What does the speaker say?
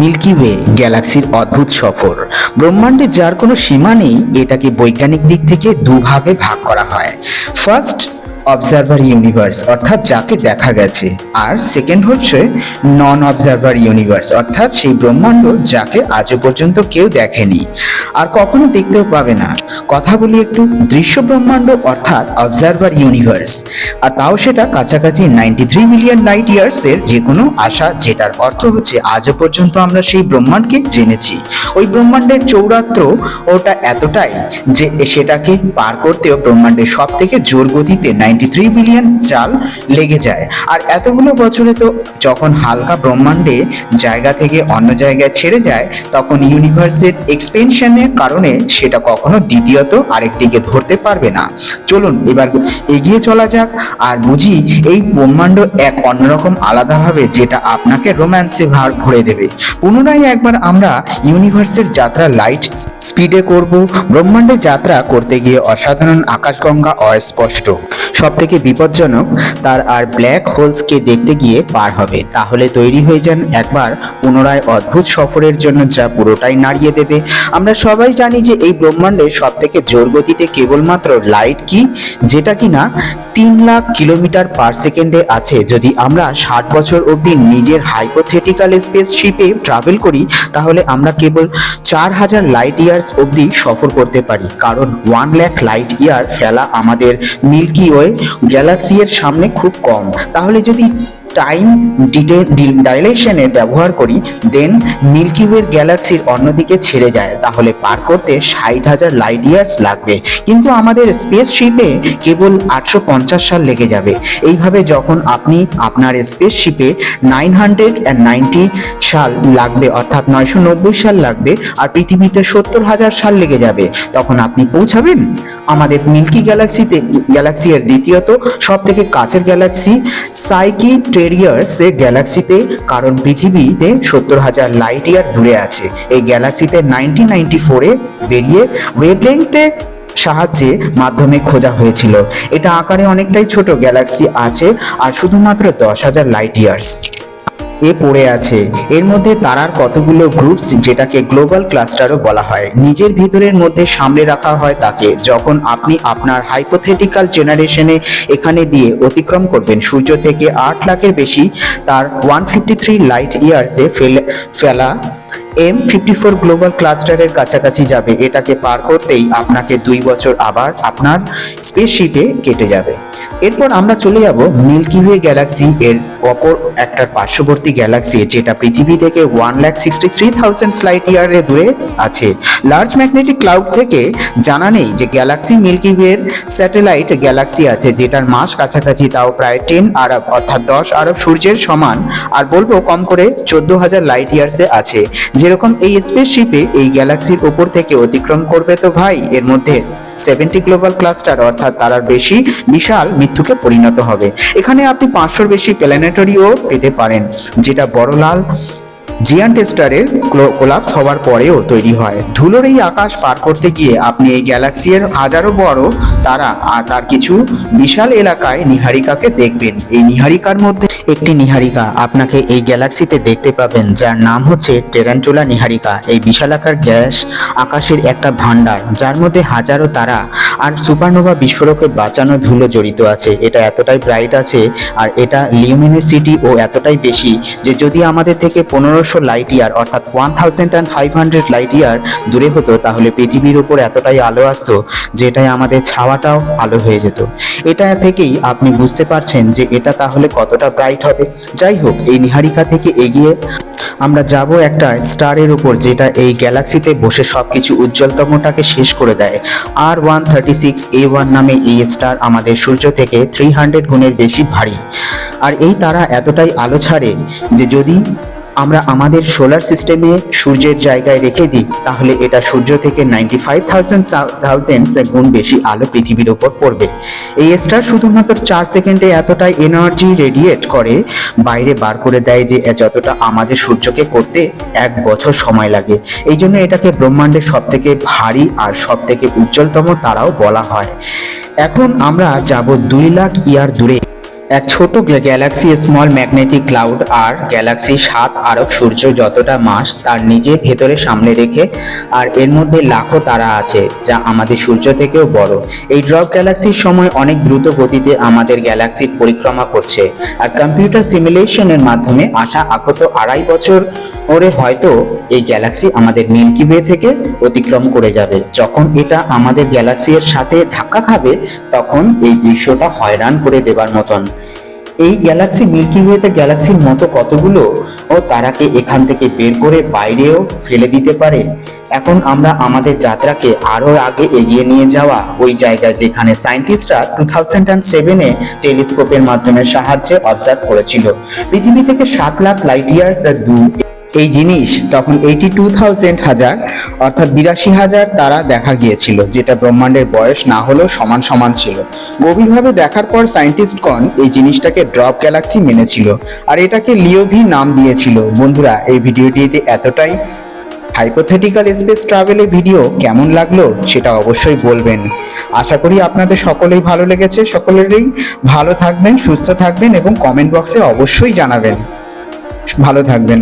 Milky way গ্যালাক্সির অদ্ভুত সফর। ব্রহ্মাণ্ডে যার কোনো সীমা নেই, এটাকে বৈজ্ঞানিক দিক থেকে দুভাগে ভাগ করা হয়। ফার্স্ট অবজারভার ইউনিভার্স অর্থাৎ যাকে দেখা গেছে। আর সেকেন্ড হচ্ছে নন অবজারভার ইউনিভার্স অর্থাৎ সেই ব্রহ্মাণ্ড যাকে আজও পর্যন্ত কেউ দেখেনি। আর কখনো দেখতেও পাবে না। কথা বলি একটু দৃশ্য ব্রহ্মাণ্ড অর্থাৎ অবজারভার ইউনিভার্স আর তাও সেটা কাছাকাছি ninety three million light years এর যে কোনো আশা, যেটার অর্থ হচ্ছে আজও পর্যন্ত আমরা সেই ব্রহ্মাণ্ডকে জেনেছি। ওই ব্রহ্মাণ্ডের চৌরাত্র ওটা এতটাই যে সেটাকে পার করতেও ব্রহ্মাণ্ডের সব থেকে জোর গতিতে নাইনটি থ্রি বিলিয়ন চাল লেগে যায়। আর এতগুলো বছরে তো যখন হালকা ব্রহ্মাণ্ডে জায়গা থেকে অন্য জায়গায় ছেড়ে যায়, তখন ইউনিভার্সের এক্সপেনশনের কারণে সেটা কখনো দ্বিতীয়ত আরেকদিকে ধরতে পারবে না। চলুন এবার এগিয়ে চলা যাক। আর বুঝি এই ব্রহ্মাণ্ড এক অন্যরকম আলাদাভাবে যেটা আপনাকে রোম্যান্সে ভার ভরে দেবে। পুনরায় একবার আমরা ইউনিভার্সের যাত্রা লাইট স্পিডে করব। ব্রহ্মাণ্ডের যাত্রা করতে গিয়ে অসাধারণ আকাশগঙ্গা অস্পষ্ট। সব থেকে বিপজ্জনক, তার আর ব্ল্যাক হোলসকে দেখতে গিয়ে পার হবে। তাহলে তৈরি হয়ে যান একবার পুনরায় অদ্ভুত সফরের জন্য যা পুরোটাই নাড়িয়ে দেবে। আমরা সবাই জানি যে এই ব্রহ্মাণ্ডে সব থেকে জোর গতিতে কেবলমাত্র লাইট কি, যেটা কিনা তিন লাখ কিলোমিটার পার সেকেন্ডে আছে। যদি আমরা ষাট বছর অবধি নিজের হাইপোথেটিক্যাল স্পেস শিপে ট্রাভেল করি, তাহলে আমরা কেবল চার হাজার লাইট ইয়ার্স অবধি সফর করতে পারি। কারণ ওয়ান লাখ লাইট ইয়ার ফেলা আমাদের মিল্কি ওয়ে গ্যালাক্সি এর সামনে খুব কম। তাহলে যদি টাইম ডাইলেশনের ব্যবহার করি, দেন মিল্কি ওয়ে গ্যালাক্সির অন্যদিকে ছেড়ে যায়। তাহলে পার করতে ষাট হাজার লাইট ইয়ার্স লাগবে। কিন্তু আমাদের স্পেস শিপে কেবল আটশো পঞ্চাশ সাল লেগে যাবে। এইভাবে যখন আপনি আপনার স্পেস শিপে নাইন হান্ড্রেড অ্যান্ড নাইনটি সাল লাগবে, অর্থাৎ নয়শো নব্বই সাল লাগবে, আর পৃথিবীতে সত্তর হাজার সাল লেগে যাবে, তখন আপনি পৌঁছাবেন? আমাদের মিল্কি গ্যালাক্সিতে গ্যালাক্সি এর দ্বিতীয়ত সব থেকে কাছের গ্যালাক্সি, সাইকি টেরিয়ার্স এর গ্যালাক্সিতে কারণ পৃথিবীতে সত্তর হাজার লাইট ইয়ার দূরে আছে। এই গ্যালাক্সিতে নাইনটিন নাইনটি ফোরে বেরিয়ে ওয়েবলেংথে সাহায্যে মাধ্যমে খোঁজা হয়েছিল। এটা আকারে অনেকটাই ছোট গ্যালাক্সি আছে, আর শুধুমাত্র দশ হাজার লাইট ইয়ার্স এ পড়ে আছে। এর মধ্যে তারার কতগুলো গ্রুপস যেটাকে গ্লোবাল ক্লাস্টারও বলা হয়। নিজের ভিতরের মধ্যে সামলে রাখা হয় তাকে। যখন আপনি আপনার হাইপোথেটিক্যাল জেনারেশনে এখানে দিয়ে অতিক্রম করবেন, সূর্য থেকে আট লাখের বেশি, তার ওয়ান ফিফটি থ্রি লাইট ইয়ার্সে ফেলা এম ফিফটি ফোর গ্লোবাল ক্লাস্টারের কাছাকাছি যাবে। এটাকে পার করতেই আপনাকে দুই বছর আবার আপনার স্পেসশিপে কেটে যাবে। এরপর আমরা চলে যাব মিল্কি ওয়ে গ্যালাক্সি এর অপর একটা পার্শ্ববর্তী গ্যালাক্সি যেটা পৃথিবী থেকে one lakh sixty three thousand light ইয়ারে দূরে আছে। লার্জ ম্যাগনেটিক ক্লাউড থেকে জানা নেই যে গ্যালাক্সি মিল্কি ওয়ের স্যাটেলাইট গ্যালাক্সি আছে, যেটার মাস কাছাকাছি তাও প্রায় টেন আরব, অর্থাৎ দশ আরব সূর্যের সমান। আর বলব কম করে চোদ্দ হাজার লাইট ইয়ার্সে আছে। যেরকম এই স্পেসশিপে এই গ্যালাক্সির ওপর থেকে অতিক্রম করবে তো ভাই, এর মধ্যে সেভেন্টি গ্লোবাল ক্লাস্টার অর্থাৎ তারার বেশি বিশাল মৃত্যুকে পরিণত হবে। এখানে আপনি পাঁচশোর বেশি প্ল্যানেটরিও পেতে পারেন, যেটা বড় লাল জিয়ান্ট স্টারের কোলাপস হওয়ার পরেও তৈরি হয়। ধুলোর এই আকাশ পার করতে গিয়ে আপনি এই গ্যালাক্সির হাজারো বড় তারা আর তার কিছু বিশাল এলাকায় নিহারিকাকে দেখবেন। এই নিহারিকার মধ্যে একটি নিহারিকা। আপনাকে এই গ্যালাক্সিতে দেখতে পাবেন, যার নাম হচ্ছে টেরান্টুলা নিহারিকা। এই বিশালাকার গ্যাস আকাশের একটা ভান্ডার যার মধ্যে হাজারো তারা আর সুপারনোভা বিস্ফোরকে বাঁচানো ধুলো জড়িত আছে। এটা এতটাই ব্রাইট আছে আর এটা লিউমিনিসিটি ও এতটাই বেশি যে যদি আমাদের থেকে পনেরোশো লাইট ইয়ার অর্থাৎ one thousand and five hundred light year দূরে হতো, তাহলে পৃথিবীর উপর এতটাই আলো আসতো যেটাই আমাদের ছাওয়াটাও আলো হয়ে যেত। এটা থেকেই আপনি বুঝতে পারছেন যে এটা তাহলে কতটা ব্রাইট হবে। যাই হোক এই নিহারিকা থেকে এগিয়ে আমরা যাব একটা স্টারের উপর, যেটা এই গ্যালাক্সিতে বসে সবকিছু উজ্জ্বলতমটাকে শেষ করে দেয়। আর one thirty six A one নামে এই স্টার আমাদের সূর্য থেকে থ্রি হান্ড্রেড গুণের বেশি ভারী। আর এই তারা এতটাই আলো ছাড়ে যে যদি আমরা আমাদের সোলার সিস্টেমে সূর্যের জায়গায় রেখে দিই, তাহলে এটা সূর্য থেকে নাইনটি ফাইভ থাউজেন্ড থাউজেন্ড গুণ বেশি আলো পৃথিবীর ওপর পড়বে। এই স্টার শুধুমাত্র চার সেকেন্ডে এতটাই এনার্জি রেডিয়েট করে, বাইরে বার করে দেয় যে যতটা আমাদের সূর্যকে করতে এক বছর সময় লাগে। এই জন্য এটাকে ব্রহ্মাণ্ডের সব থেকে ভারী আর সব থেকে উজ্জ্বলতম তারাও বলা হয়। এখন আমরা যাব দুই লাখ ইয়ার দূরে। এক ছোট গ্যালাক্সি স্মল ম্যাগনেটিক ক্লাউড আর গ্যালাক্সি সাত আরব সূর্য যতটা মাস তার নিজের ভেতরে সামনে রেখে আর এর মধ্যে লাখো তারা আছে, যা আমাদের সূর্য থেকেও বড়। এই ড্রপ গ্যালাক্সির সময় অনেক দ্রুত গতিতে আমাদের গ্যালাক্সির পরিক্রমা করছে। আর কম্পিউটার সিমুলেশনের মাধ্যমে আসা আগত আড়াই বছর ওরে হয়তো এই গ্যালাক্সি আমাদের মিল্কি ওয়ে থেকে অতিক্রম করে যাবে। যখন এটা আমাদের গ্যালাক্সির সাথে ধাক্কা খাবে, তখন এই দৃশ্যটা হয়রান করে দেবার মতন। এই গ্যালাক্সি মিল্কি ওয়েতে গ্যালাক্সির মতো কতগুলো ও তারাকে এখান থেকে বের করে বাইরেও ফেলে দিতে পারে? এখন আমরা আমাদের যাত্রাকে আরও আগে এগিয়ে নিয়ে যাওয়া ওই জায়গায় যেখানে সায়েন্টিস্টরা টু থাউজেন্ড অ্যান্ড সেভেনে টেলিস্কোপের মাধ্যমে সাহায্যে অবজার্ভ করেছিল। পৃথিবী থেকে সাত লাখ লাইট ইয়ার্স দূর। এই জিনিস তখন এইটি টু থাউজেন্ড হাজার, অর্থাৎ বিরাশি হাজার তারা দেখা গিয়েছিল, যেটা ব্রহ্মাণ্ডের বয়স না হলেও সমান সমান ছিল। গভীরভাবে দেখার পর সায়েন্টিস্টগণ এই জিনিসটাকে ড্রপ গ্যালাক্সি মেনেছিল, আর এটাকে লিওভি নাম দিয়েছিল। বন্ধুরা, এই ভিডিওটিতে এতটাই। হাইপোথেটিক্যাল স্পেস ট্রাভেলের ভিডিও কেমন লাগল সেটা অবশ্যই বলবেন। আশা করি আপনাদের সকলেই ভালো লেগেছে, সকলেরই ভালো থাকবেন, সুস্থ থাকবেন এবং কমেন্ট বক্সে অবশ্যই জানাবেন। ভালো থাকবেন।